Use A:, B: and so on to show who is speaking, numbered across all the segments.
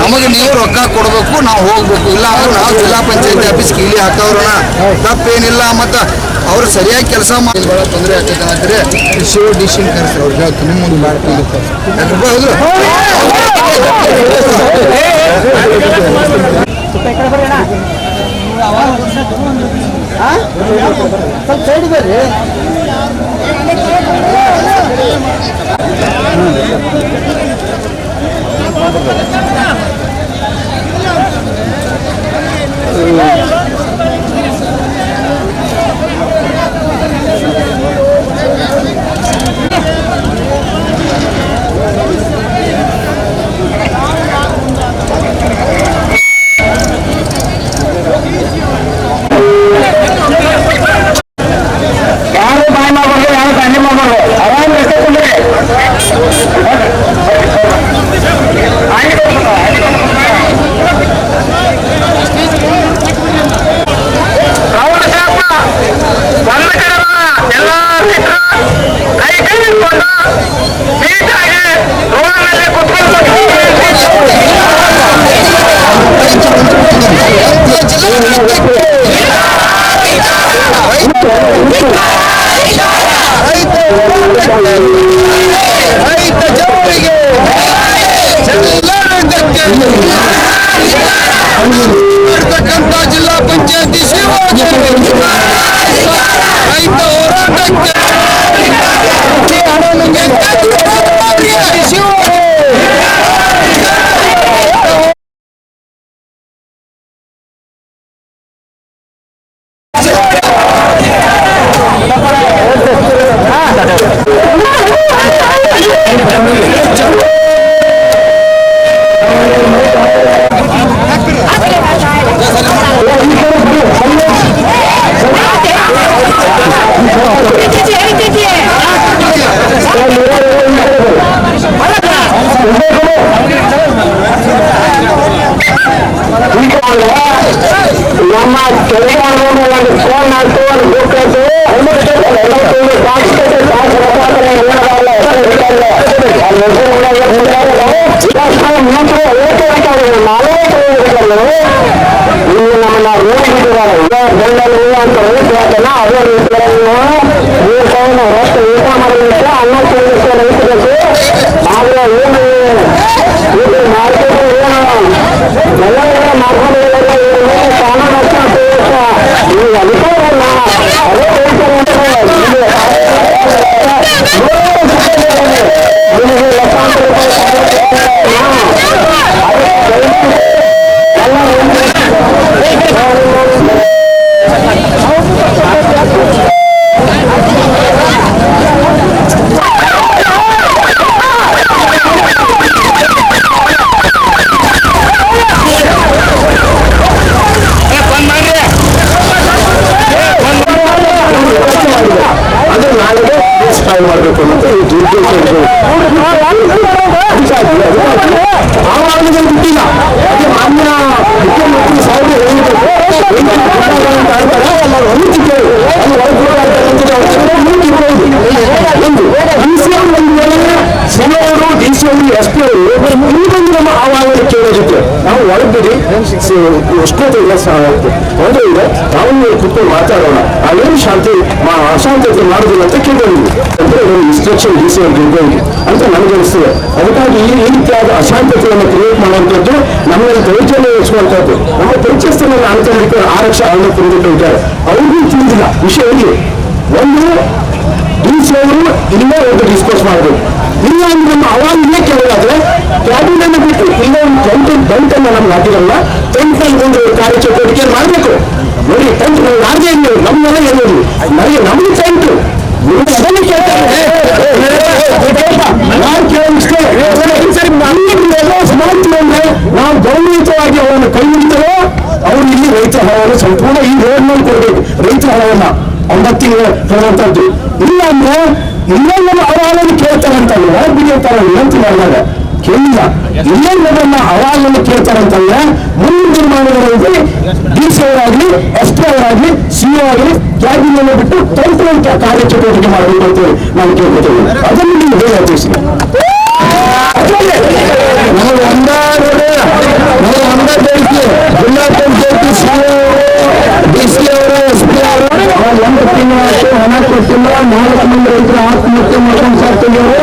A: ನಮಗೆ ನೀವು ರೊಕ್ಕ ಕೊಡಬೇಕು, ನಾವು ಹೋಗ್ಬೇಕು. ಇಲ್ಲ ಅಂದ್ರೆ ನಾವು ಜಿಲ್ಲಾ ಪಂಚಾಯತ್ ಆಫೀಸ್ ಕೀಲಿ ಹಾಕವ್ರಣ. ತಪ್ಪೇನಿಲ್ಲ, ಮತ್ತು ಅವ್ರು ಸರಿಯಾಗಿ ಕೆಲಸ ಮಾಡಿ ತೊಂದರೆ ಆಗ್ತದೆ ಅಂದ್ರೆ ಡಿ ಸಿ ಕರೆಸ್ತಾರೆ ಸ್ವಲ್ಪ ಸೈಡ್ ಬರ್ರಿ.
B: Thank you. ಇನ್ನು ನಮ್ಮನ್ನ ರೋಗಿದ್ದಾರೆ ಬೆಂಡಲ್ಲಿ ಅಂತ ಹೇಳ್ತಾನ ಅದೇ ಸಚಿವರು ಅಷ್ಟೇ ಇನ್ನೊಂದು ನಮ್ಮ ಆಹ್ವಾನ ಕೇಳೋದಕ್ಕೆ ನಾವು ಒಳಗಿರಿ ಉಷ್ಣತೆ ಇಲ್ಲ ತೊಂದರೆ ಇದೆ ನಾವು ಕುತ್ಕೊಂಡು ಮಾತಾಡೋಣ. ಅಲ್ಲೇನು ಶಾಂತಿ ಅಶಾಂತತೆ ಮಾಡುದಿಲ್ಲ ಅಂತ ಕೇಳಿದ್ವಿ ಅಂದ್ರೆ ಒಂದು ಇನ್ಸ್ಟ್ರಕ್ಷನ್ ಡಿ ಸಿ ಅವ್ರಿಗೆ ಅಂತ ನನಗೆ ಅನಿಸ್ತದೆ. ಅದಕ್ಕಾಗಿ ಈ ರೀತಿಯಾದ ಅಶಾಂತತೆಯನ್ನು ಕ್ರಿಯೇಟ್ ಮಾಡುವಂಥದ್ದು ನಮ್ಮಲ್ಲಿ ದೌರ್ಜನ್ಯ ಹೆಚ್ಚುವಂಥದ್ದು ನಮ್ಮ ಪರಿಚಯಸ್ಥರಲ್ಲಿ ಅನ್ಕೊಂಡಿದ್ದಾರೆ ಆರಕ್ಷ ಅವನ್ನ ತುಂಬಿಟ್ಟು ಇದ್ದಾರೆ ಅವ್ರಿಗೂ ತಿಳಿದಿಲ್ಲ. ವಿಷಯ ಇಲ್ಲಿ ಒಂದು ಅವರು ಇಲ್ಲೇ ಒಂದು ಡಿಸ್ಕಸ್ ಮಾಡಬೇಕು ಇಲ್ಲ ಅಂದ್ರೆ ನಮ್ಮ ಅವಾಗಿಯೇ ಕೇಳೋದಾದ್ರೆ ಅನ್ನು ಬಿಟ್ಟು ಇಲ್ಲ ಒಂದು ಟೆಂಟ್ ಟೆಂಟ್ ಅನ್ನು ನಮ್ಗೆ ಹಾಕಿರಲ್ಲ ಟೆಂಟ್ ಅಲ್ಲಿ ಒಂದು ಕಾರ್ಯಚಟುವಟಿಕೆ ಮಾಡಬೇಕು ನೋಡಿ ಟೆಂಟ್ ನಾವು ಯಾರದೇ ಇಲ್ಲ ನಮ್ಮೆಲ್ಲ ಹೇಳೋದು ನನಗೆ ನಮ್ಗೆ ಟೆಂಟ್ ನಾವು ನಾವು ಗೌರವಿತವಾಗಿ ಅವರನ್ನು ಕೈ ಹಿಡಿತೇವೆ ಅವ್ರು ಇಲ್ಲಿ ರೈತ ಹಣವನ್ನು ಸಂಪೂರ್ಣ ಈ ರೋಡ್ ಮೇಲೆ ಕೊಡಬೇಕು ರೈತ ಹಣವನ್ನ ಕೊಡುವಂತದ್ದು ಇಲ್ಲ ಅಂದ್ರೆ ಇನ್ನೊಂದು ಅಹವಾಲನ್ನು ಕೇಳ್ತಾರಂತಲ್ಲ ಹೊರಬಿಡಿ ಅಂತಾರೆ ವಿನಂತಿ ಮಾಡಿದಾಗ. ಕೇಳಿಲ್ಲ. ಇನ್ನೊಂದನ್ನ ಅಹವಾಲನ್ನು ಕೇಳ್ತಾರಂತಂದ್ರೆ ಮುಂದಿನ ಡಿ ಸಿ ಅವರಾಗ್ಲಿ, ಎಸ್ ಪಿ ಅವರಾಗ್ಲಿ, ಸಿ ಆಗಲಿ, ಕ್ಯಾಬಿನ್ ಬಿಟ್ಟು ತಂತ್ರ ಕಾರ್ಯಚಟುವಟಿಕೆ ಮಾಡಬೇಕು ಅಂತ ನಾನು ಕೇಳ್ಕೊತೇವೆ ಅದನ್ನು ನೀವು ಮುಂದೆ ರೈತರು ಆತ್ಮಹತ್ಯೆ ಮಾಡ್ಕೊಂಡು ಸಾಕ್ತಿದ್ದಾರೆ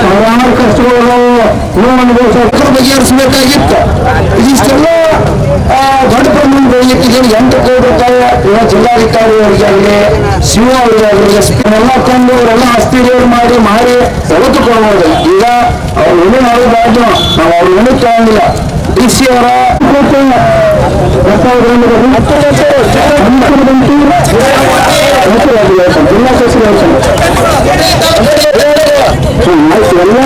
B: ಸಾವಿರಾರು ಕಷ್ಟಗಳು ನೋವನ್ನು ಸರ್ಕಾರ ಬಗೆಹರಿಸಬೇಕಾಗಿತ್ತು ಇದಿಷ್ಟೆಲ್ಲ ದೊಡ್ಡ ಪ್ರಮಾಣ ಬೆಳೆಯಕ್ಕೆ ಎಂಟು ಕೋಟಿ ರೂಪಾಯಿ ಇವತ್ತು ಜಿಲ್ಲಾಧಿಕಾರಿ ಅವರಿಗಾಗಲಿ ಸಿಒ ಅವರಿಗಾಗಲಿ ಎಸ್ ಪಿ ಎಲ್ಲ ತಂದು ಅವರೆಲ್ಲ ಆಸ್ತಿಗಳು ಮಾಡಿ ಮಾರಿ ಹೊರತು ಕೊಡಬಹುದು ಈಗ ಅವ್ರು ಏನು ಮಾಡೋದಾದ್ರು ನಾವು ಅವ್ರು ಏನು ತಗೊಂಡಿಲ್ಲ ಡಿ ಸಿ ಅವರ ಹತ್ತು ಸಚಿವ ಆಯ್ತು ಎಲ್ಲ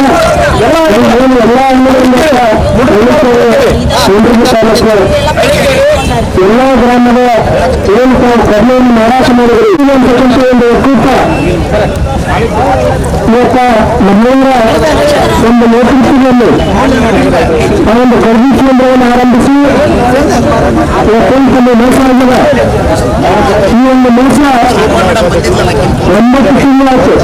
B: ಎಲ್ಲ ಏನು ಎಲ್ಲ ಅಂಗಡಿಯಿಂದ ಕೇಂದ್ರೀಯ ತಾಲೂಕು ಎಲ್ಲ ಗ್ರಾಮದ ಏನು ತಾವು ಕರ್ಮೆಯನ್ನು ಮಾರಾಟ ಮಾಡಿದ್ರು ಅಂತಕ್ಕಂಥ ಒಂದು ಒಕ್ಕೂಟ ಇವತ್ತ ನಮ್ಮೆಲ್ಲರ ಒಂದು ನೇತೃತ್ವದಲ್ಲಿ ಆ ಒಂದು ಖರೀದಿ ಕೇಂದ್ರವನ್ನು ಆರಂಭಿಸಿ ಇವತ್ತೊಂದು ಮೋಸ ಆಗಿದೆ ಈ ಒಂದು ಮೋಸ ಒಂಬತ್ತು ತಿಂಗಳಾಯ್ತು.